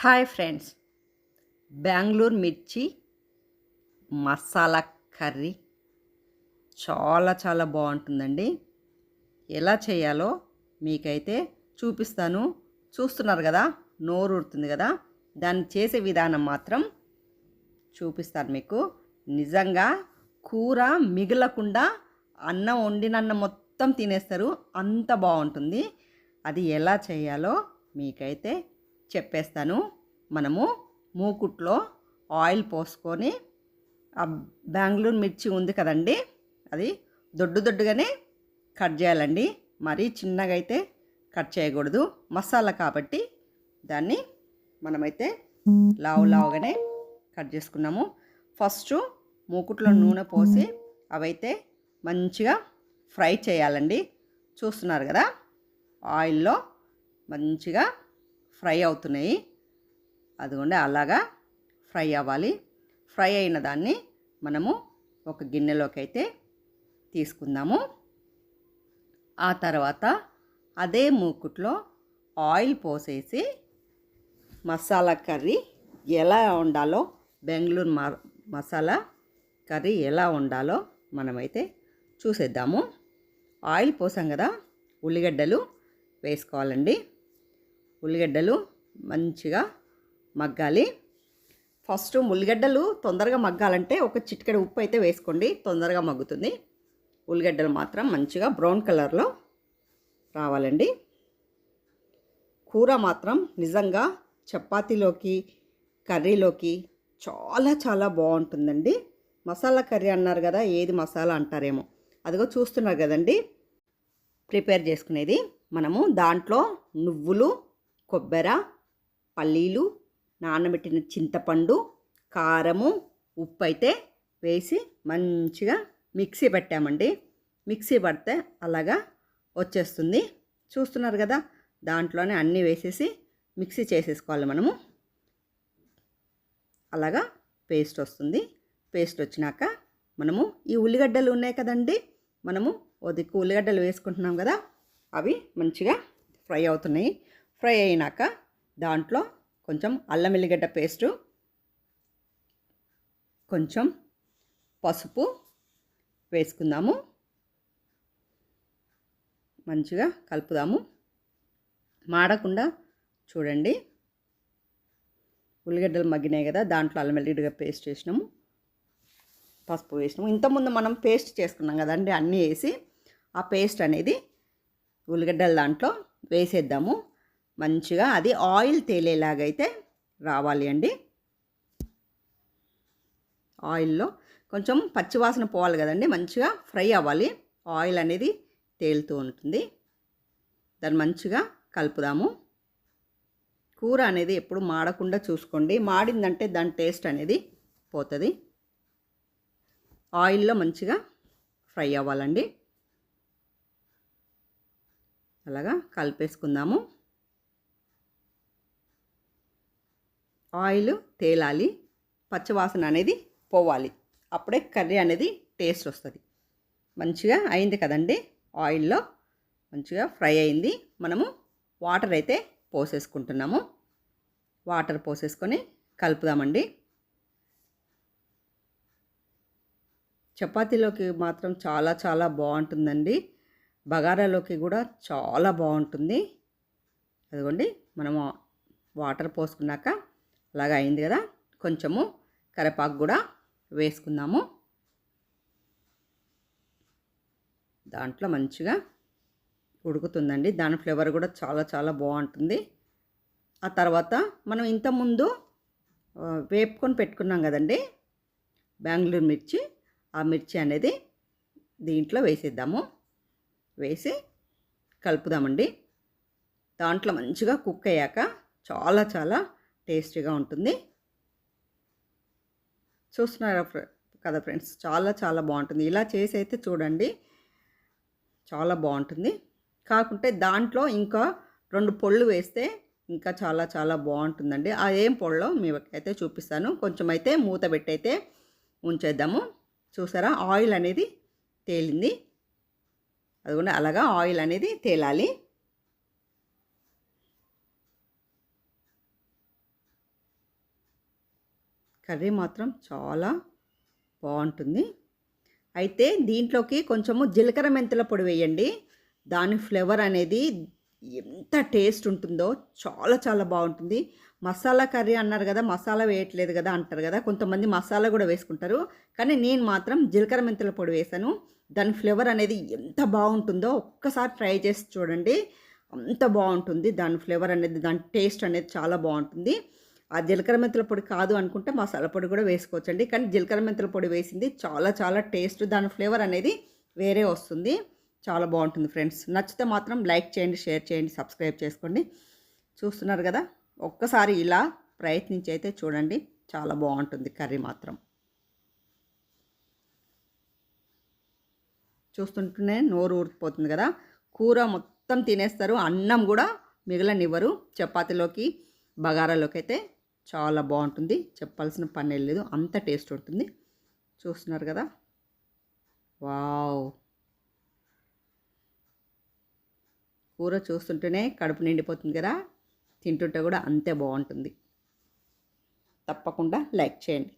Hi friends. Bengaluru మిర్చి masala curry చాలా చాలా బాగుంటుందండి. ఎలా చేయాలో మీకైతే చూపిస్తాను. చూస్తున్నారు కదా నోరు ఊరుతుంది కదా దాన్ని చేసే విధానం మాత్రం చూపిస్తాను మీకు. నిజంగా కూర మిగలకుండా అన్నం వండినన్న మొత్తం తినేస్తారు. అంత బాగుంటుంది. అది ఎలా చేయాలో మీకైతే చెప్పేస్తాను. మనము మూకుట్లో ఆయిల్ పోసుకొని ఆ బెంగళూరు మిర్చి ఉంది కదండి అది దొడ్డు దొడ్డుగానే కట్ చేయాలండి. మరీ చిన్నగా అయితే కట్ చేయకూడదు. మసాలా కాబట్టి దాన్ని మనమైతే లావు లావుగానే కట్ చేసుకున్నాము. ఫస్ట్ మూకుట్లో నూనె పోసి అవైతే మంచిగా ఫ్రై చేయాలండి. చూస్తున్నారు కదా ఆయిల్లో మంచిగా ఫ్రై అవుతున్నాయి. అదిగోండి అలాగా ఫ్రై అవ్వాలి. ఫ్రై అయిన దాన్ని మనము ఒక గిన్నెలోకి అయితే తీసుకుందాము. ఆ తర్వాత అదే మూకుట్లో ఆయిల్ పోసేసి మసాలా కర్రీ ఎలా ఉండాలో బెంగళూరు మసాలా కర్రీ ఎలా ఉండాలో మనమైతే చూసేద్దాము. ఆయిల్ పోసాం కదా ఉల్లిగడ్డలు వేసుకోవాలండి. ఉల్లిగడ్డలు మంచిగా మగ్గాలి. ఫస్ట్ ఉల్లిగడ్డలు తొందరగా మగ్గాలంటే ఒక చిటికెడు ఉప్పు అయితే వేసుకోండి తొందరగా మగ్గుతుంది. ఉల్లిగడ్డలు మాత్రం మంచిగా బ్రౌన్ కలర్లో రావాలండి. కూర మాత్రం నిజంగా చపాతీలోకి కర్రీలోకి చాలా చాలా బాగుంటుందండి. మసాలా కర్రీ అన్నారు కదా ఏది మసాలా అంటారేమో. అదిగో చూస్తున్నారు కదండి. ప్రిపేర్ చేసుకునేది మనము దాంట్లో నువ్వులు కొబ్బరి పల్లీలు నానబెట్టిన చింతపండు కారము ఉప్పు అయితే వేసి మంచిగా మిక్సీ పెట్టామండి. మిక్సీ పడితే అలాగా వచ్చేస్తుంది. చూస్తున్నారు కదా దాంట్లోనే అన్నీ వేసేసి మిక్సీ చేసేసుకోవాలి మనము. అలాగా పేస్ట్ వస్తుంది. పేస్ట్ వచ్చినాక మనము ఈ ఉల్లిగడ్డలు ఉన్నాయి కదండి మనము ఓ దిక్కు ఉల్లిగడ్డలు వేసుకుంటున్నాం కదా అవి మంచిగా ఫ్రై అవుతున్నాయి. ఫ్రై అయినాక దాంట్లో కొంచెం అల్లం ఎల్లిగడ్డ పేస్టు కొంచెం పసుపు వేసుకుందాము. మంచిగా కలుపుదాము. మాడకుండా చూడండి. ఉల్లిగడ్డలు మగ్గినాయి కదా దాంట్లో అల్లం ఎల్లిగడ్డ పేస్ట్ వేసినాము. పసుపు వేసినాము. ఇంతకుముందు మనం పేస్ట్ చేసుకున్నాం కదండి అన్నీ వేసి ఆ పేస్ట్ అనేది ఉల్లిగడ్డల దాంట్లో వేసేద్దాము. మంచిగా అది ఆయిల్ తేలేలాగైతే రావాలి అండి. ఆయిల్లో కొంచెం పచ్చివాసన పోవాలి కదండి మంచిగా ఫ్రై అవ్వాలి. ఆయిల్ అనేది తేలుతూ ఉంటుంది. దాన్ని మంచిగా కలుపుదాము. కూర అనేది ఎప్పుడు మాడకుండా చూసుకోండి. మాడిందంటే దాని టేస్ట్ అనేది పోతుంది. ఆయిల్లో మంచిగా ఫ్రై అవ్వాలండి. అలాగా కలిపేసుకుందాము. ఆయిల్ తేలాలి పచ్చవాసన అనేది పోవాలి. అప్పుడే కర్రీ అనేది టేస్ట్ వస్తుంది. మంచిగా అయింది కదండి ఆయిల్లో. మంచిగా ఫ్రై అయింది. మనము వాటర్ అయితే పోసేసుకుంటున్నాము. వాటర్ పోసేసుకొని కలుపుదామండి. చపాతీలోకి మాత్రం చాలా చాలా బాగుంటుందండి. బగారాలోకి కూడా చాలా బాగుంటుంది. అదిగోండి మనము వాటర్ పోసుకున్నాక అలాగా అయింది కదా. కొంచెము కరివేపాకు కూడా వేసుకుందాము. దాంట్లో మంచిగా ఉడుకుతుందండి. దాని ఫ్లేవర్ కూడా చాలా చాలా బాగుంటుంది. ఆ తర్వాత మనం ఇంతకుముందు వేపుకొని పెట్టుకున్నాం కదండి. బెంగళూరు మిర్చి. ఆ మిర్చి అనేది దీంట్లో వేసేద్దాము. వేసి కలుపుదామండి. దాంట్లో మంచిగా కుక్ అయ్యాక చాలా చాలా టేస్టీగా ఉంటుంది. చూస్తున్నారా కదా ఫ్రెండ్స్? చాలా చాలా బాగుంటుంది. ఇలా చేసి అయితే చూడండి చాలా బాగుంటుంది. కాకుంటే దాంట్లో ఇంకా రెండు పొళ్ళు వేస్తే ఇంకా చాలా చాలా బాగుంటుందండి. ఆ ఏం పొళ్ళో మీకైతే చూపిస్తాను. కొంచెం అయితే మూత పెట్టయితే ఉంచేద్దాము. చూసారా? ఆయిల్ అనేది తేలింది. అది కూడా అలాగా ఆయిల్ అనేది తేలాలి. కర్రీ మాత్రం చాలా బాగుంటుంది. అయితే దీంట్లోకి కొంచెము జీలకర్ర మెంతుల పొడి వేయండి. దాని ఫ్లేవర్ అనేది ఎంత టేస్ట్ ఉంటుందో చాలా చాలా బాగుంటుంది. మసాలా కర్రీ అన్నారు కదా మసాలా వేయట్లేదు కదా అంటారు కదా కొంతమంది మసాలా కూడా వేసుకుంటారు. కానీ నేను మాత్రం జీలకర్ర మెంతుల పొడి వేసాను. దాని ఫ్లేవర్ అనేది ఎంత బాగుంటుందో ఒక్కసారి ట్రై చేసి చూడండి. అంత బాగుంటుంది. దాని ఫ్లేవర్ అనేది దాని టేస్ట్ అనేది చాలా బాగుంటుంది. ఆ జీలకర్ర మెంతుల పొడి కాదు అనుకుంటే మసాలా పొడి కూడా వేసుకోవచ్చండి. కానీ జీలకర్ర మెంతుల పొడి వేసింది. చాలా చాలా టేస్ట్ దాని ఫ్లేవర్ అనేది వేరే వస్తుంది. చాలా బాగుంటుంది ఫ్రెండ్స్. నచ్చితే మాత్రం లైక్ చేయండి షేర్ చేయండి సబ్స్క్రైబ్ చేసుకోండి. చూస్తున్నారు కదా? ఒక్కసారి ఇలా ప్రయత్నించి అయితే చూడండి. చాలా బాగుంటుంది కర్రీ మాత్రం. చూస్తుంటేనే నోరు ఊరిపోతుంది కదా? కూర మొత్తం తినేస్తారు. అన్నం కూడా మిగలనివ్వరు. చపాతీలోకి బగారాలోకి అయితే చాలా బాగుంటుంది. చెప్పాల్సిన పని లేదు. అంత టేస్ట్ ఉంటుంది. చూస్తున్నారు కదా? వావ్! కూర చూస్తుంటేనే కడుపు నిండిపోతుంది కదా? తింటుంటే కూడా అంతే బాగుంటుంది. తప్పకుండా లైక్ చేయండి.